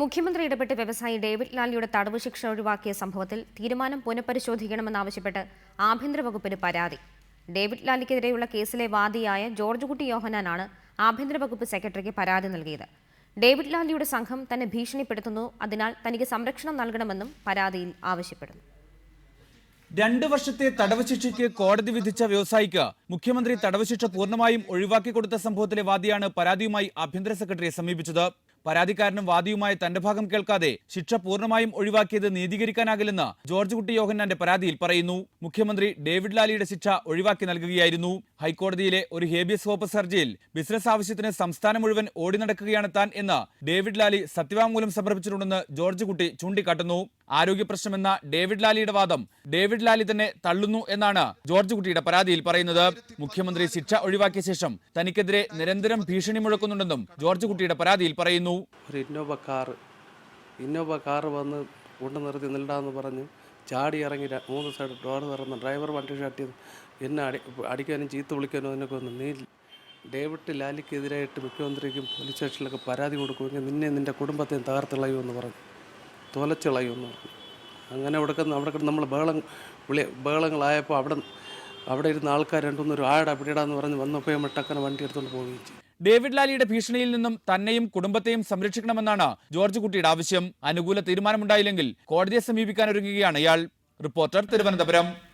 മുഖ്യമന്ത്രി ഇടപെട്ട് വ്യവസായി ഡേവിഡ് ലാലിയുടെ തടവ് ശിക്ഷ ഒഴിവാക്കിയ സംഭവത്തിൽ തീരുമാനം പുനഃപരിശോധിക്കണമെന്നാവശ്യപ്പെട്ട് ആഭ്യന്തര വകുപ്പിന് പരാതി. ഡേവിഡ് ലാലിക്കെതിരെയുള്ള കേസിലെ വാദിയായ ജോർജ് കുട്ടി യോഹനാനാണ് ആഭ്യന്തര വകുപ്പ് സെക്രട്ടറിക്ക് പരാതി നൽകിയത്. ഡേവിഡ് ലാലിയുടെ സംഘം തന്നെ ഭീഷണിപ്പെടുത്തുന്നു അതിനാൽ തനിക്ക് സംരക്ഷണം നൽകണമെന്നും പരാതിയിൽ ആവശ്യപ്പെടുന്നു. രണ്ട് വർഷത്തെ തടവ് ശിക്ഷയ്ക്ക് കോടതി വിധിച്ച വ്യവസായിക്ക് മുഖ്യമന്ത്രി തടവ് ശിക്ഷ പൂർണമായും ഒഴിവാക്കി കൊടുത്ത സംഭവത്തിലെ വാദിയാണ് പരാതിയുമായി ആഭ്യന്തര സെക്രട്ടറിയെ സമീപിച്ചത്. പരാതിക്കാരനും വാദിയുമായി തന്റെ ഭാഗം കേൾക്കാതെ ശിക്ഷ പൂർണമായും ഒഴിവാക്കിയത് നീതീകരിക്കാനാകില്ലെന്ന് ജോർജ് കുട്ടി യോഹന്നാന്റെ പരാതിയിൽ പറയുന്നു. മുഖ്യമന്ത്രി ഡേവിഡ് ലാലിയുടെ ശിക്ഷ ഒഴിവാക്കി നൽകുകയായിരുന്നു. ഹൈക്കോടതിയിലെ ഒരു ഹേബിയസ് കോപ്പസ് ഹർജിയിൽ ബിസിനസ് ആവശ്യത്തിന് സംസ്ഥാനം മുഴുവൻ ഓടി നടക്കുകയാണ് താൻ എന്ന് ഡേവിഡ് ലാലി സത്യവാങ്മൂലം സമർപ്പിച്ചിട്ടുണ്ടെന്ന് ജോർജ് കുട്ടി ചൂണ്ടിക്കാട്ടുന്നു. ആരോഗ്യ പ്രശ്നമെന്ന ഡേവിഡ് ലാലിയുടെ വാദം ഡേവിഡ് ലാലി തന്നെ തള്ളുന്നു എന്നാണ് ജോർജ് കുട്ടിയുടെ പരാതിയിൽ പറയുന്നത്. മുഖ്യമന്ത്രി ശിക്ഷ ഒഴിവാക്കിയ ശേഷം തനിക്കെതിരെ നിരന്തരം ഭീഷണി മുഴക്കുന്നുണ്ടെന്നും ജോർജ് കുട്ടിയുടെ പരാതിയിൽ പറയുന്നു. ഒരു ഇന്നോവ കാറ് ഇന്നോവ കാറ് വന്ന് കൊണ്ട് നിർത്തി നിൽടാന്ന് പറഞ്ഞ് ചാടി ഇറങ്ങി മൂന്ന് സൈഡ് ഡോർ തുറന്ന് ഡ്രൈവർ വണ്ടി ഷട്ടി എന്നെ അടി അടിക്കാനും ചീത്ത വിളിക്കാനും അതിനൊക്കെ വന്നു നീ ഡേവിഡ് ലാലിക്കെതിരായിട്ട് മുഖ്യമന്ത്രിക്കും പോലീസ് സ്റ്റേഷനിലൊക്കെ പരാതി കൊടുക്കുമെങ്കിൽ നിന്നെ നിന്റെ കുടുംബത്തെയും തകർത്തിളയുമെന്ന് പറഞ്ഞു. തുലച്ചിളയുമെന്ന് പറഞ്ഞു. അങ്ങനെ അവിടെ അവിടെ നമ്മൾ ബഹളം വിളി ബഹളങ്ങളായപ്പോൾ അവിടെ അവിടെ ഇരുന്ന ആൾക്കാർ രണ്ടുമൂന്നൊരു ആടാ പിടിയിടാന്ന് പറഞ്ഞ് വന്നപ്പോൾ മട്ടക്കനെ വണ്ടി എടുത്തുകൊണ്ട് പോവുകയും ചെയ്തു. ഡേവിഡ് ലാലിയുടെ ഭീഷണിയിൽ നിന്നും തന്നെയും കുടുംബത്തെയും സംരക്ഷിക്കണമെന്നാണ് ജോർജ് കുട്ടിയുടെ ആവശ്യം. അനുകൂല തീരുമാനമുണ്ടായില്ലെങ്കിൽ കോടതിയെ സമീപിക്കാൻ ഒരുങ്ങുകയാണ് ഇയാൾ. റിപ്പോർട്ടർ തിരുവനന്തപുരം.